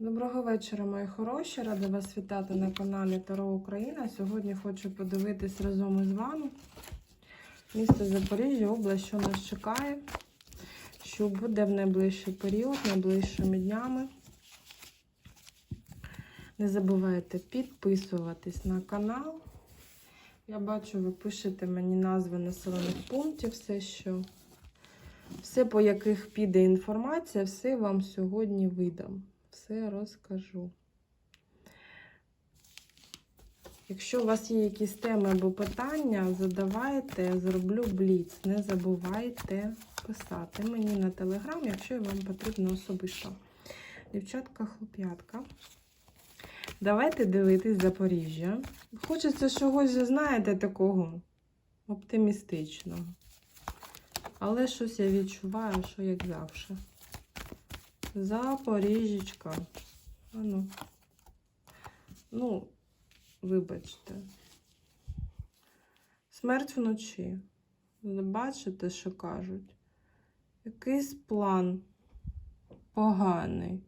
Доброго вечора, мої хороші. Рада вас вітати на каналі Таро Україна. Сьогодні хочу подивитись разом із вами місто Запоріжжя, область, що нас чекає, що буде в найближчий період, найближчими днями. Не забувайте підписуватись на канал. Я бачу, ви пишете мені назви населених пунктів, все, що все, по яких піде інформація, все вам сьогодні видам. Все розкажу. Якщо у вас є якісь теми або питання, задавайте, зроблю бліц. Не забувайте писати мені на телеграм, якщо вам потрібно особисто. Дівчатка, хлоп'ятка. Давайте дивитись Запоріжжя. Хочеться чогось, знаєте, такого оптимістичного. Але щось я відчуваю, що як завжди. Запоріжечка. А ну. Ну, вибачте. Смерть вночі. Бачите, що кажуть? Якийсь план поганий.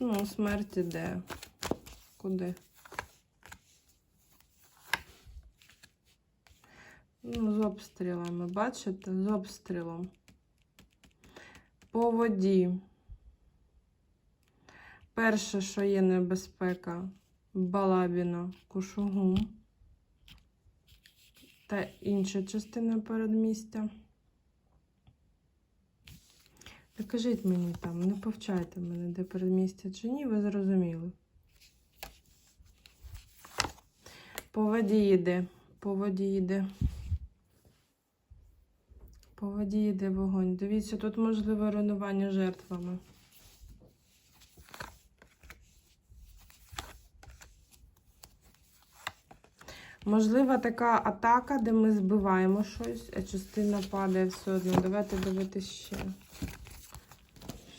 Ну, смерть іде. Куди? Ну, з обстрілами, бачите? З обстрілом. По воді. Перше, що є небезпека, Балабіно, Кушугум та інша частина передмістя. Та кажіть мені там, не повчайте мене, де передмістя чи ні, ви зрозуміли. По воді йде, по воді йде. По воді йде вогонь. Дивіться, тут можливе руйнування жертвами. Можлива така атака, де ми збиваємо щось, а частина падає все одно. Давайте дивитися ще.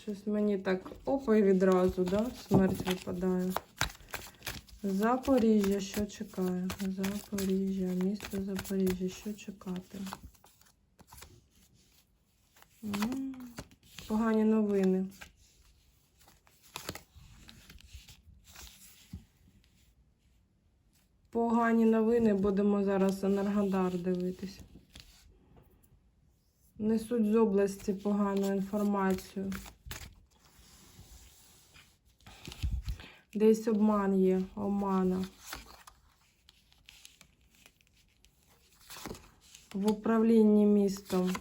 Щось мені так опа і відразу, да? Смерть випадає. Запоріжжя, що чекає? Запоріжжя, місто Запоріжжя, що чекати? Погані новини. Погані новини будемо зараз Енергодар дивитись. Несуть з області погану інформацію. Десь обман є, омана. В управлінні містом.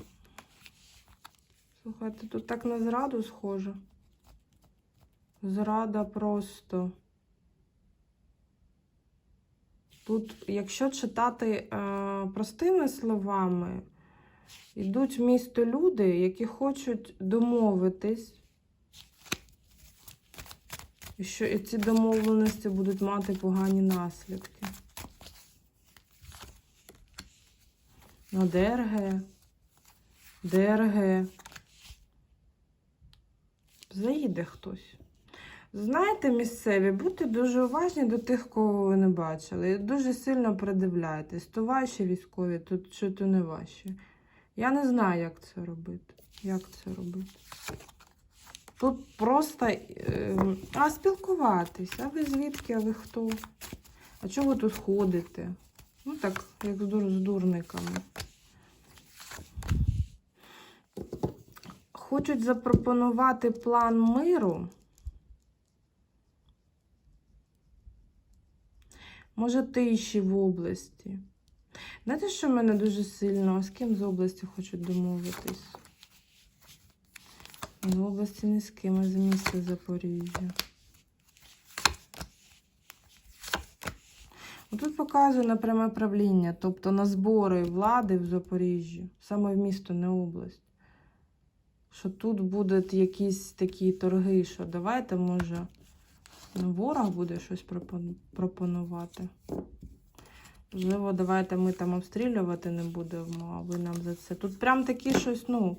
Слухайте, тут так на зраду схоже. Зрада просто. Тут, якщо читати е, простими словами, йдуть в місто люди, які хочуть домовитись, і що і ці домовленості будуть мати погані наслідки. На ДРГ. ДРГ. Заїде хтось. Знаєте, місцеві, будьте дуже уважні до тих, кого ви не бачили. Дуже сильно придивляйтесь. То ваші військові, то чи то не ваші. Я не знаю, як це робити. Як це робити? Тут просто е, а спілкуватись. А ви звідки, а ви хто? А чого тут ходите? Ну так, як з дурниками. Хочуть запропонувати план миру. Може, тиші в області. Знаєте, що мене дуже сильно? З ким з області хочуть домовитись? З області не з ким, а з міста Запоріжжя. Тут показує на пряме правління, тобто на збори влади в Запоріжжі, саме в місто, не область. Що тут будуть якісь такі торги, що давайте, може, ворог буде щось пропонувати. Можливо, давайте ми там обстрілювати не будемо, а ви нам за це. Тут прям такі щось, ну.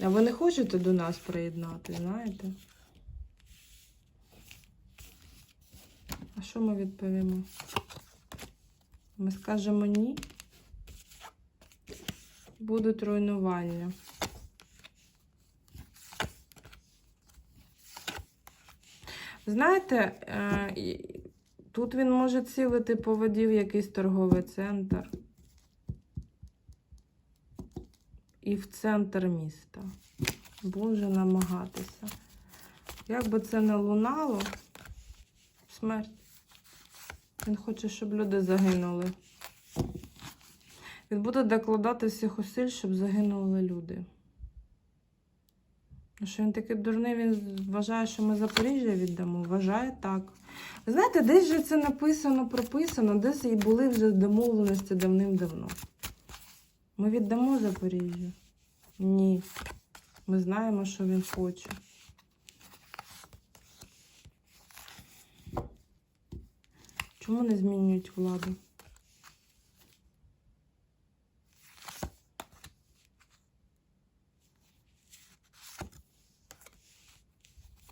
А ви не хочете до нас приєднати, знаєте? А що ми відповімо? Ми скажемо ні. Будуть руйнування. Знаєте, е, тут він може цілити по воді в якийсь торговий центр. І в центр міста. Боже намагатися. Як би це не лунало, смерть. Він хоче, щоб люди загинули. Він буде докладати всіх усиль, щоб загинули люди. Що він такий дурний, він вважає, що ми Запоріжжя віддамо. Вважає так. Знаєте, десь же це написано, прописано, десь і були вже домовленості давним-давно. Ми віддамо Запоріжжя? Ні. Ми знаємо, що він хоче. Чому не змінюють владу?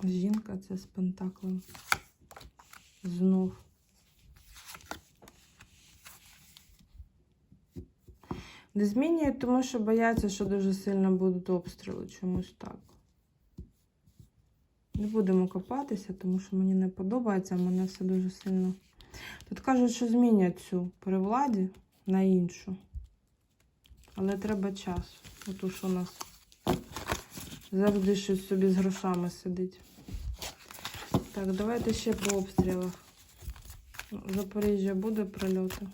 Жінка це з пентаклем. Знов. Не змінюють, тому що бояться, що дуже сильно будуть обстріли. Чомусь так. Не будемо копатися, тому що мені не подобається, мене все дуже сильно. Тут кажуть, що змінять цю при владі на іншу. Але треба час. От уж у нас завжди щось собі з грошами сидить. Так, давайте ще по обстрілах. Запоріжжя буде прильоти.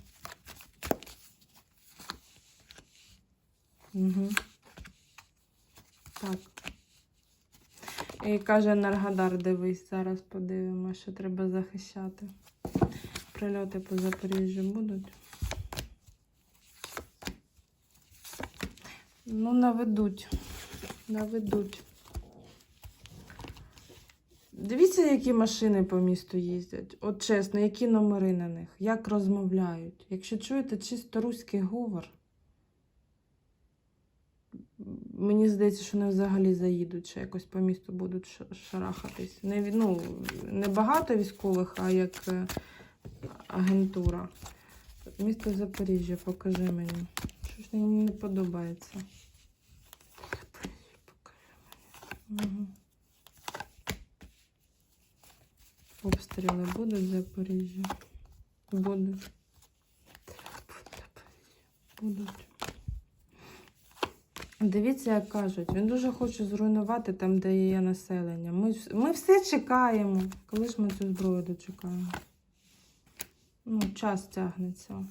Угу. Так. І каже Енергодар, дивись, зараз подивимося, що треба захищати. Прильоти по Запоріжжю будуть. Ну, наведуть. Наведуть. Дивіться, які машини по місту їздять. От чесно, які номери на них, як розмовляють. Якщо чуєте чисто руський говор, мені здається, що вони взагалі заїдуть, ще якось по місту будуть шарахатись. Не, ну, не багато військових, а як е, агентура. Місто Запоріжжя, покажи мені. Що ж мені не подобається. Покажи мені. Угу. Обстріли будуть в Запоріжжі? Будуть. Будуть. Дивіться, як кажуть, він дуже хоче зруйнувати там, де є населення. Ми, ми все чекаємо. Коли ж ми цю зброю дочекаємо? Ну, час тягнеться.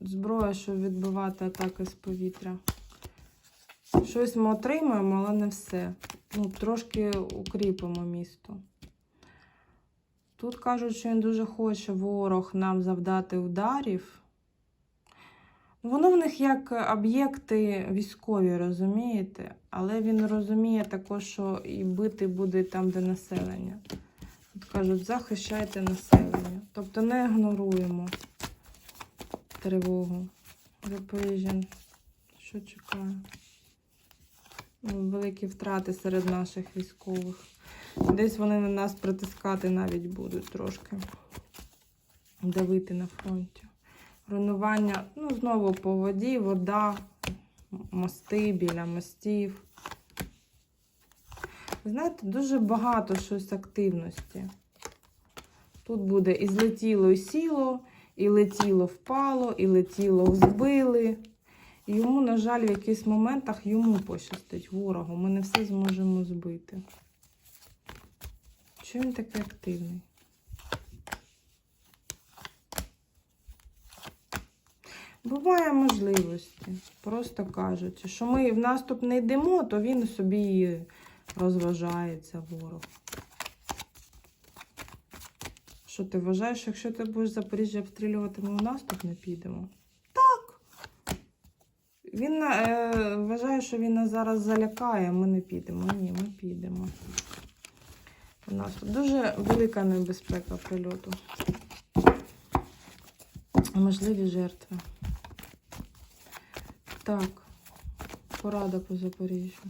Зброя, щоб відбивати атаки з повітря. Щось ми отримаємо, але не все. Ну, трошки укріпимо місто. Тут кажуть, що він дуже хоче ворог нам завдати ударів. Воно в них як об'єкти військові, розумієте? Але він розуміє також, що і бити буде там, де населення. Тут кажуть, захищайте населення. Тобто не ігноруємо тривогу. Запоріжжя, що чекає? Великі втрати серед наших військових. Десь вони на нас притискати навіть будуть трошки. Давити на фронті. Руйнування, ну, знову по воді, вода, мости біля мостів. Знаєте, дуже багато щось активності. Тут буде і злетіло, і сіло, і летіло, впало, і летіло, збили. Йому, на жаль, в якихось моментах йому пощастить ворогу. Ми не все зможемо збити. Чому він такий активний? Буває можливості. Просто кажуть, що ми в наступ не йдемо, то він собі розважається ворог. Що ти вважаєш, якщо ти будеш Запоріжжя обстрілювати, ми в наступ не підемо? Він е, вважає, що він нас зараз залякає, ми не підемо. Ні, ми підемо. У нас тут дуже велика небезпека прильоту. Можливі жертви. Так, порада по Запоріжжю.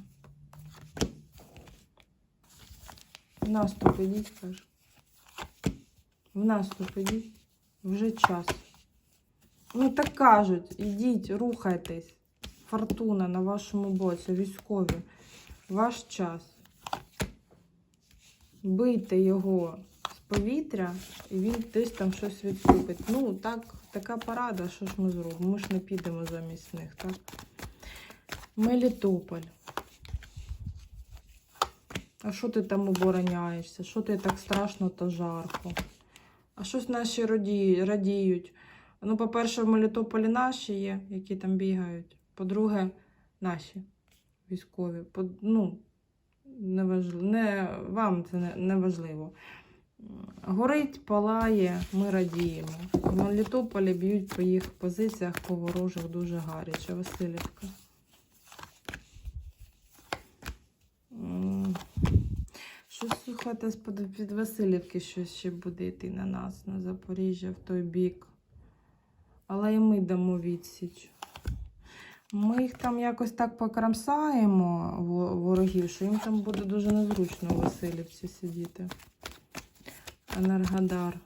В наступ ідіть, каже. В наступ ідіть. Вже час. Ну так кажуть, ідіть, рухайтесь. Фортуна на вашому боці, військові. Ваш час. бийте його з повітря, і він десь там щось відступить. Ну, так, така порада, що ж ми зробимо? Ми ж не підемо замість них, так? Мелітополь. А що ти там обороняєшся? Що ти так страшно та жарко? А щось наші раді- радіють. Ну, по-перше, в Мелітополі наші є, які там бігають. По-друге, наші військові. По, ну, не важливо. Не, вам це не, не важливо. Горить, палає, ми радіємо. В Мелітополі б'ють по їх позиціях по ворожих дуже гаряче. Васильівка. Щось слухайте, з-під під Васильівки щось ще буде йти на нас, на Запоріжжя, в той бік. Але і ми дамо відсіч. Ми їх там якось так покрамсаємо, ворогів, що їм там буде дуже незручно у Васильівці сидіти. Енергодар.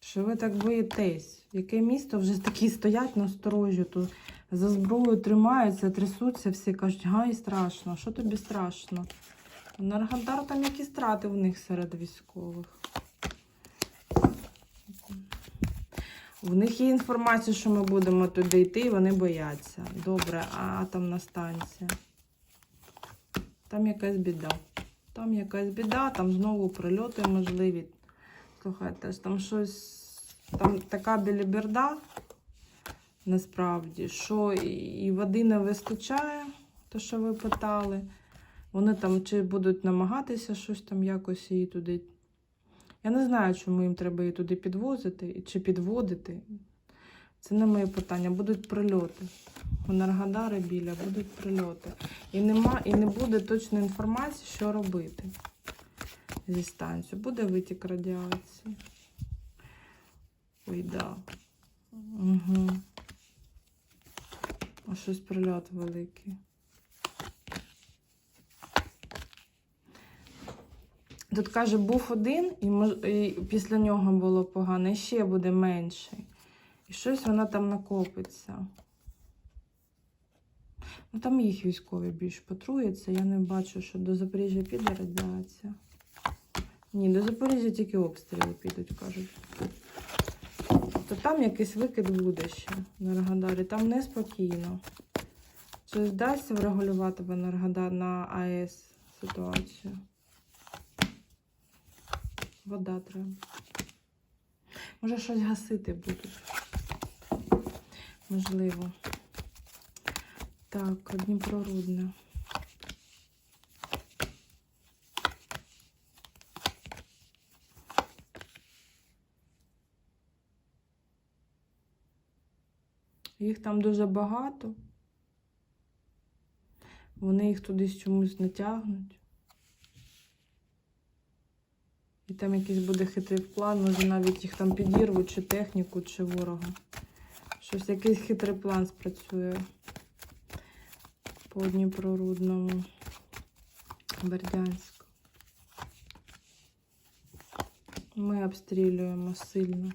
Що ви так боїтесь? Яке місто вже такі стоять на сторожі, то за зброю тримаються, трясуться, всі кажуть, гай, страшно. Що тобі страшно? Енергодар там які страти в них серед військових. В них є інформація, що ми будемо туди йти, і вони бояться. Добре, а атомна станція. Там якась біда. Там якась біда, там знову прильоти можливі. Слухайте, там щось. Там така біліберда, насправді, що і води не вистачає, то, що ви питали. Вони там чи будуть намагатися щось там якось її туди. Я не знаю, чому їм треба її туди підвозити чи підводити. Це не моє питання. Будуть прильоти. Енергодари біля, будуть прильоти. І, нема, і не буде точної інформації, що робити зі станцією. Буде витік радіації. Ой, да. Угу. А щось прильот великий. Тут каже, був один, і, мож- і після нього було погано, і ще буде менший. І щось воно там накопиться. Ну там їх військові більш патруються. Я не бачу, що до Запоріжжя піде радіація. Ні, до Запоріжжя тільки обстріли підуть, кажуть. То там якийсь викид буде ще в Енергодарі. Там неспокійно. Чи вдасться врегулювати в Енергодар на АЕС ситуацію? Вода треба. Може, щось гасити будуть. Можливо. Так, Дніпрорудне. Їх там дуже багато. Вони їх туди чомусь натягнуть. І там якийсь буде хитрий план, може навіть їх там підірвуть, чи техніку, чи ворога. Щось якийсь хитрий план спрацює по Дніпрорудному. Бердянськ. Ми обстрілюємо сильно.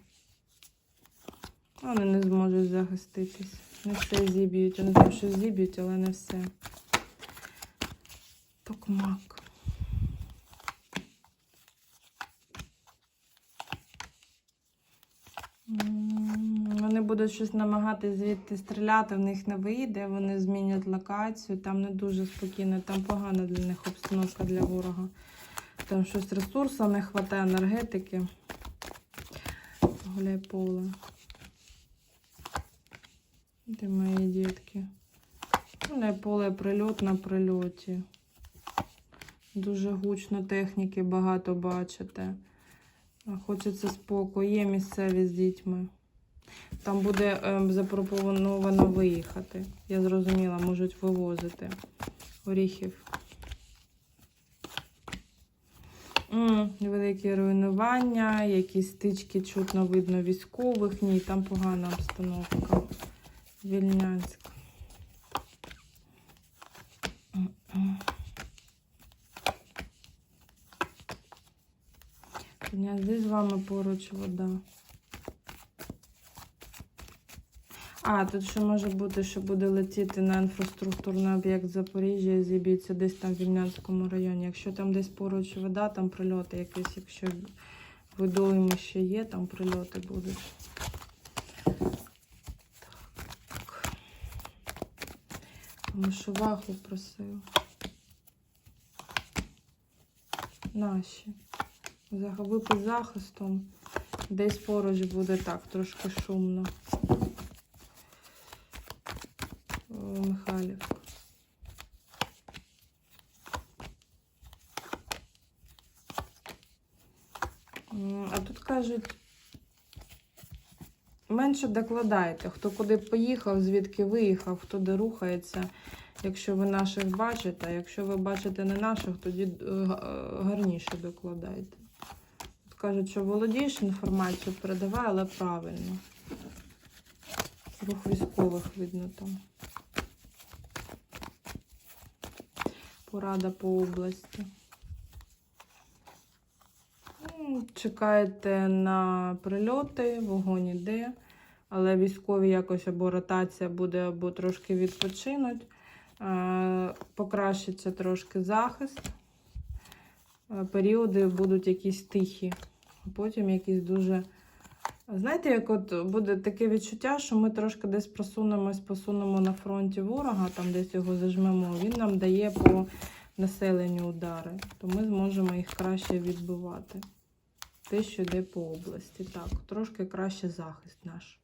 Вони не зможуть захиститись. Не все зіб'ють. Вони там щось зіб'ють, але не все. Токмак. М, Вони будуть щось намагатись звідти стріляти, в них не вийде, вони змінять локацію, там не дуже спокійно, там погана для них обстановка для ворога. Там щось ресурсу не вистачає енергетики. Гуляй поле. Де мої дітки? Гуляй поле прильот на прильоті. Дуже гучно техніки багато бачите. Хочеться спокою, є місцеві з дітьми. Там буде ем, запропоновано виїхати. Я зрозуміла, можуть вивозити оріхів. М, великі руйнування, якісь стички чутно видно військових. Ні, там погана обстановка. Вільнянськ. Князі з вами поруч вода. А, тут ще може бути, що буде летіти на інфраструктурний об'єкт Запоріжжя і зіб'ється десь там в Вільнянському районі. Якщо там десь поруч вода, там прильоти якісь, якщо видойми ще є, там прильоти будуть. Так. Мишуваху просив. Наші. Зах- захистом. Десь поруч буде так, трошки шумно. О, Михайлівка. А тут кажуть, менше докладайте, хто куди поїхав, звідки виїхав, хто де рухається. Якщо ви наших бачите, а якщо ви бачите не наших, тоді е, е, гарніше докладайте. Тут кажуть, що володієш інформацією, передавай, але правильно. Рух військових видно там. Порада по області. Ну, Чекаєте на прильоти, вогонь іде, але військові якось або ротація буде, або трошки відпочинуть. Е, Покращиться трошки захист. Е, Періоди будуть якісь тихі, а потім якісь дуже. Знаєте, як от буде таке відчуття, що ми трошки десь просунемось, посунемо на фронті ворога, там десь його зажмемо. Він нам дає по населенню удари, то ми зможемо їх краще відбивати. Те, що йде по області. Так, трошки краще захист наш.